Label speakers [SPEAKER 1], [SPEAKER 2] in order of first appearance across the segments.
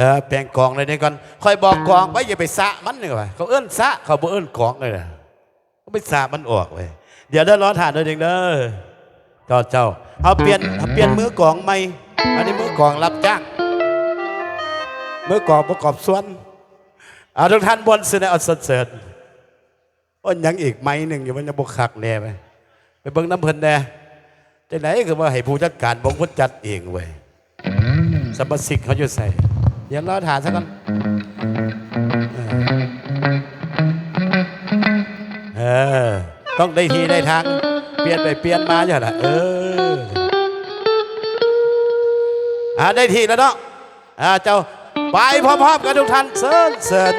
[SPEAKER 1] ออแปลงกองเลยนี่ก่อนคอยบอกกองไว้อย่าไปสะมันนี่ว่าเขาเอื้นสะเขาบ่เอื้นกองเลยนะเขาไปสะมันออกเว้ยเดี๋ยวเด้ร้อนฐานเด้อเด็กเด้อเจ้าเจ้าเอาเปลี่ยนเอาเปลี่ยนมือกองใหม่อันนี้มือกองรับจ้างมือกองประกอบส่วนเอาทุกท่านบนเสนอเอาสเสริญอ้นยังอีกไม้หนึ่งอยู่มันจะบกคักแน่ไปไปเบิ่งน้ำเพิ่นแน่จะไหนก็ว่าให้ผู้จัดการบงพุจัดเองเว้ยสมบัติสิกเขาจะใส่ เดี๋ยวรอฐานสักก่อนเออเออ ต้องได้ทีได้ทางเปลี่ยนไปเปลี่ยนมาอย่างละเอออ่าได้ทีแล้วเนาะอ่าเจ้าไปพร้อมๆกันทุกท่านเสิร์นเสิร์น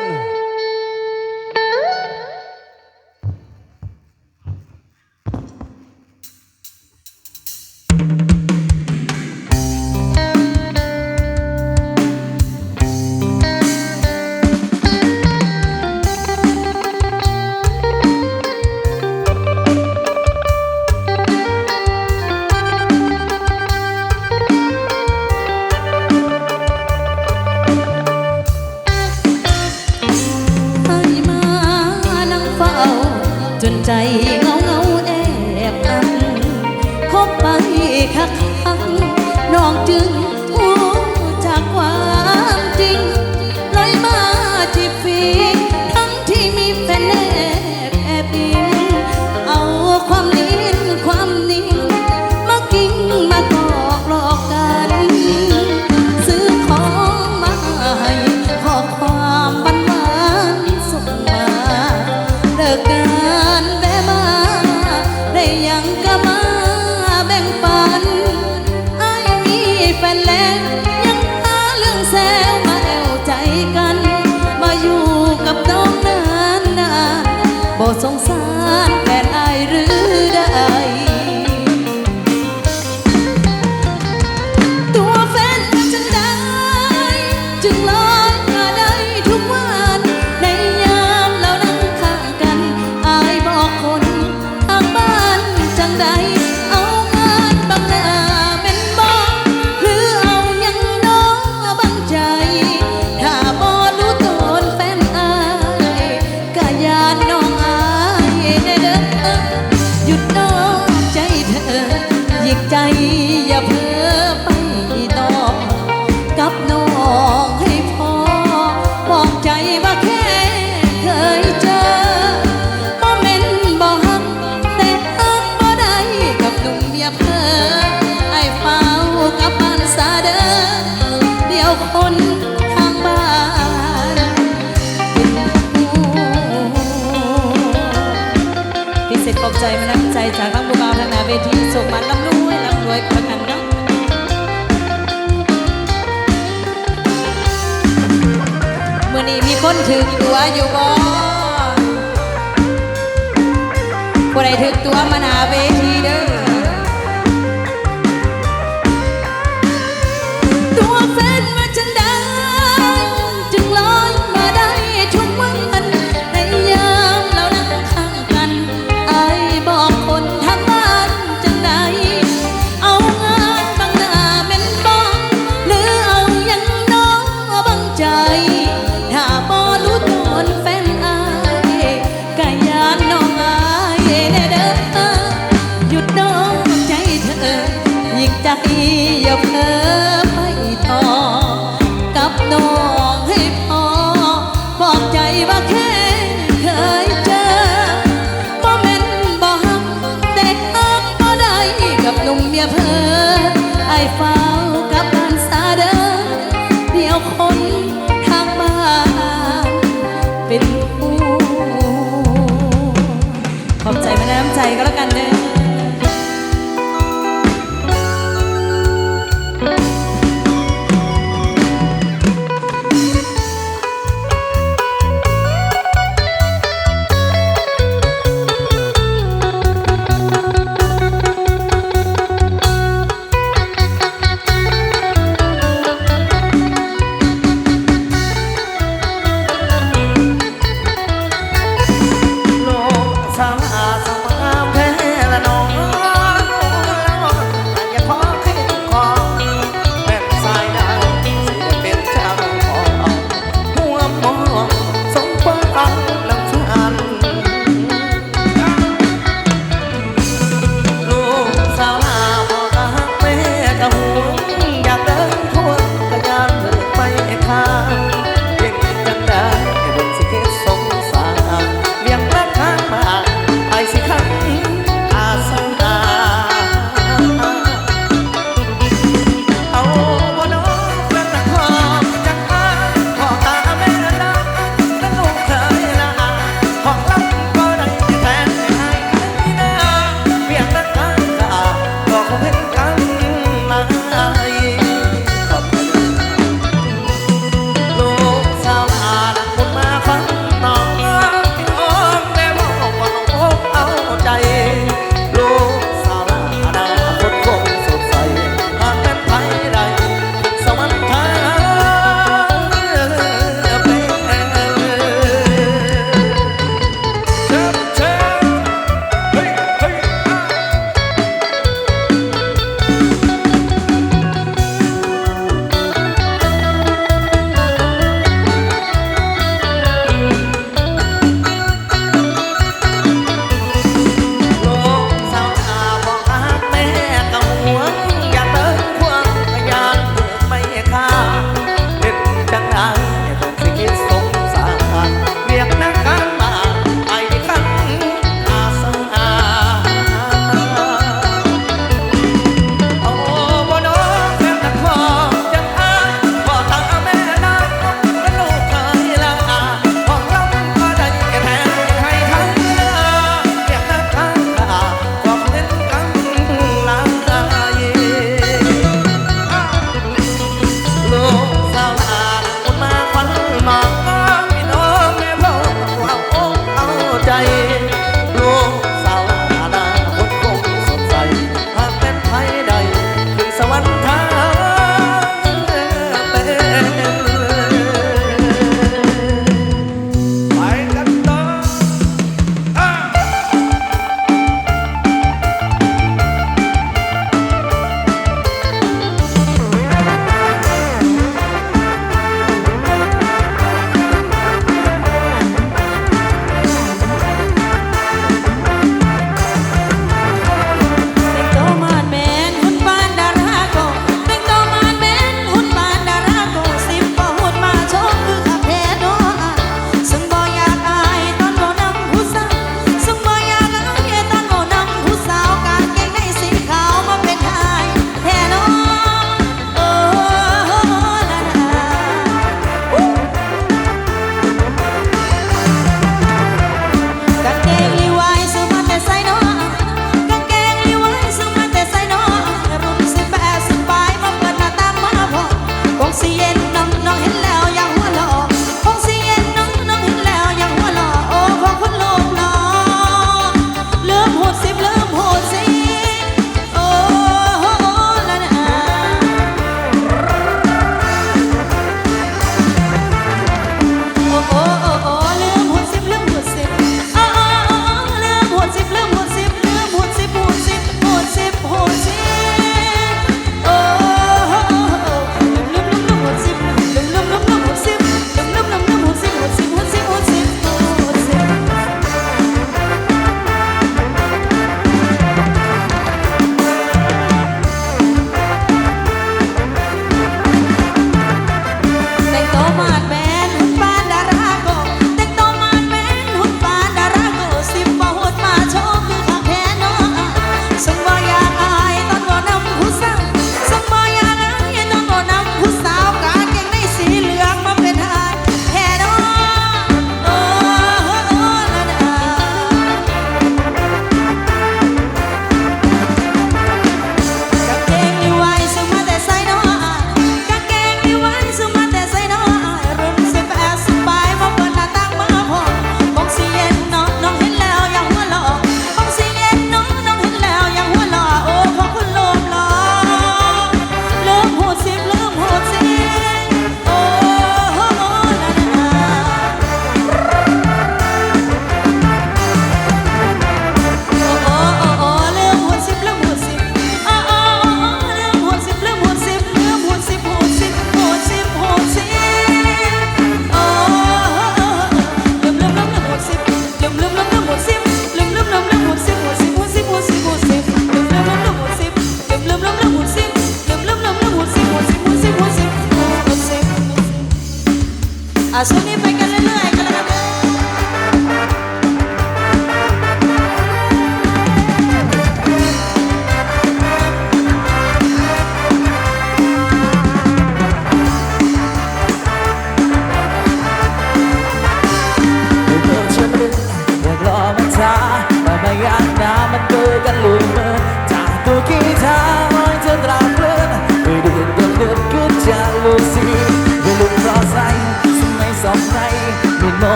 [SPEAKER 2] ส่งมาลำรวยลำรวยประกันเนาะเมื่อนี้มีคนถึงตัวอยู่บ่ผู้ใดถึงตัวมาหนาเวที อย่าเพ้อไปต่อ กับน้องให้พอ บอกใจว่าแค่เคยเจอบ่แม่นบ่ฮักแต่ฮักบ่ได้กับหนุ่มเมียเพ้อไอ้เฝ้ากับบ้านสาเด้อเดี๋ยวคน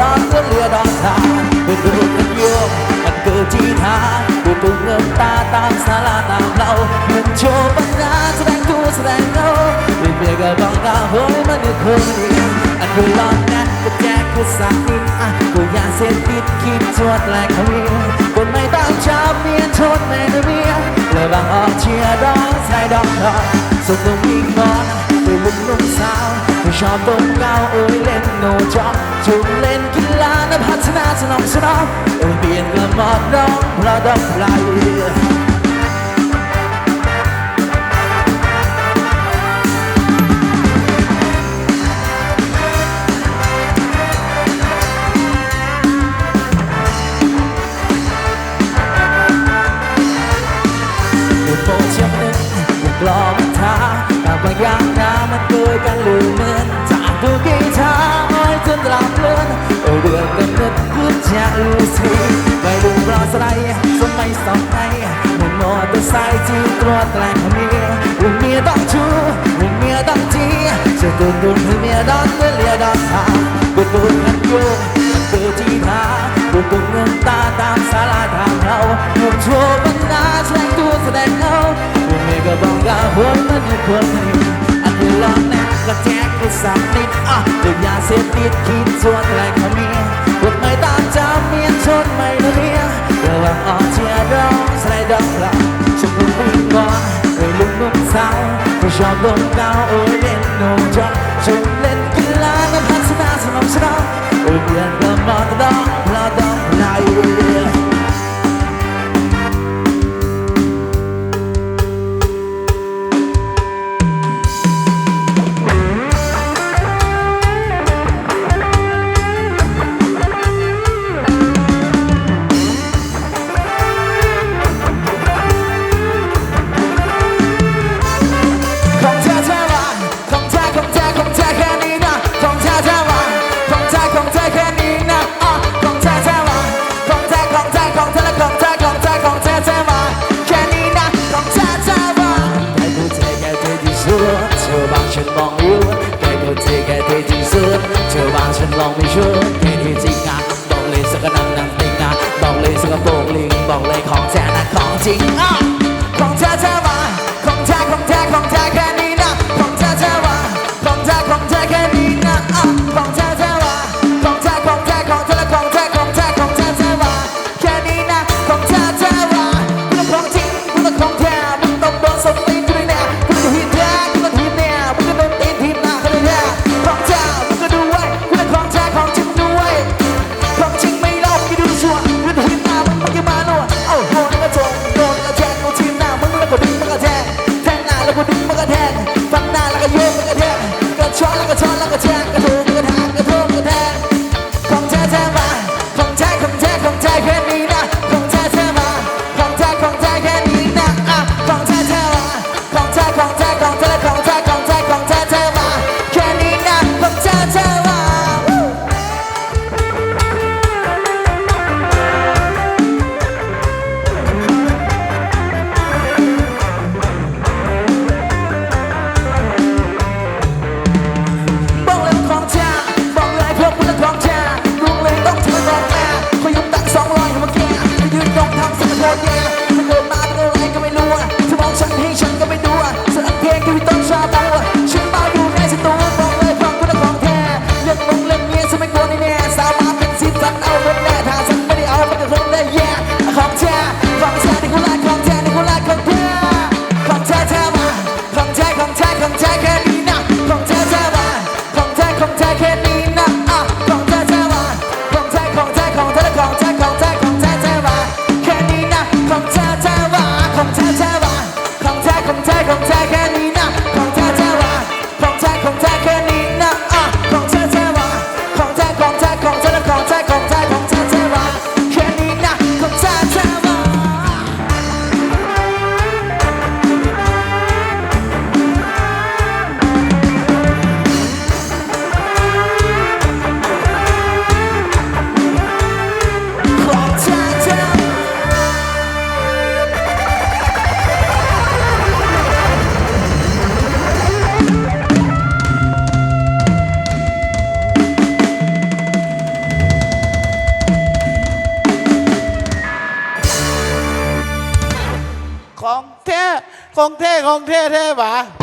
[SPEAKER 2] ดอนเมืองเรือดอนทานดูดูกันโยมมันเกิดที่ทางดูดูเงินตาตามสาราตามเราเหมือนโชว์ปัญญาแสดงตัวแสดงเราเรียกกัน
[SPEAKER 3] บางกาเฮ้ยมันคือคนี่วอันคือลอนแน่ก็แจกคือสานิดอะกูอยากเสพติดคิดชวดแหลกเขวียคนไม่ตามชาเมียนชนแม่เมียเลยบางออกเชียร์ดองใส่ดองทองสุดลงยิ่งนอนไปลุ่มลุ่มสาว จะชอบตบเก้าเอ้ยเล่นโนจ็อกจุดเล่นกีฬาและพัฒนาสนองสนองเอ้ยเปลี่ยนกระหมอดน้องระดับไหลกลอมท่าแต่บางอย่างน้ำมันเกยกันลืม เกิดพื้นจะอู้สิไปลุปล่สไลสมัยสองไองหนุ่มมอเตอร์ไซค์จีตัวจแกล้งมียหุ่นเมียต้องชูหุ่นเมียต้องจีจะตุ่นตุนให้เมียดอนเมื่ลียดอนหากุดตุนกันอยู่ตื่นที่หาบุกบุดเงินตาตามสาราทางเราหุ่นโชว์บรรดาแสดงตัวแสดงเขาหุ่นเมียก็บอกว่าหุ่นมันไม่ควรอันนี้ลองแน่ก็แจ๊กก็สักนิดอะเดี๋ยวยาเสพติดคิดชวนอะไรเขาเมีย ไม่ตามจำเมียนชนไม่นะเรียระวังออ องเท่ๆวะ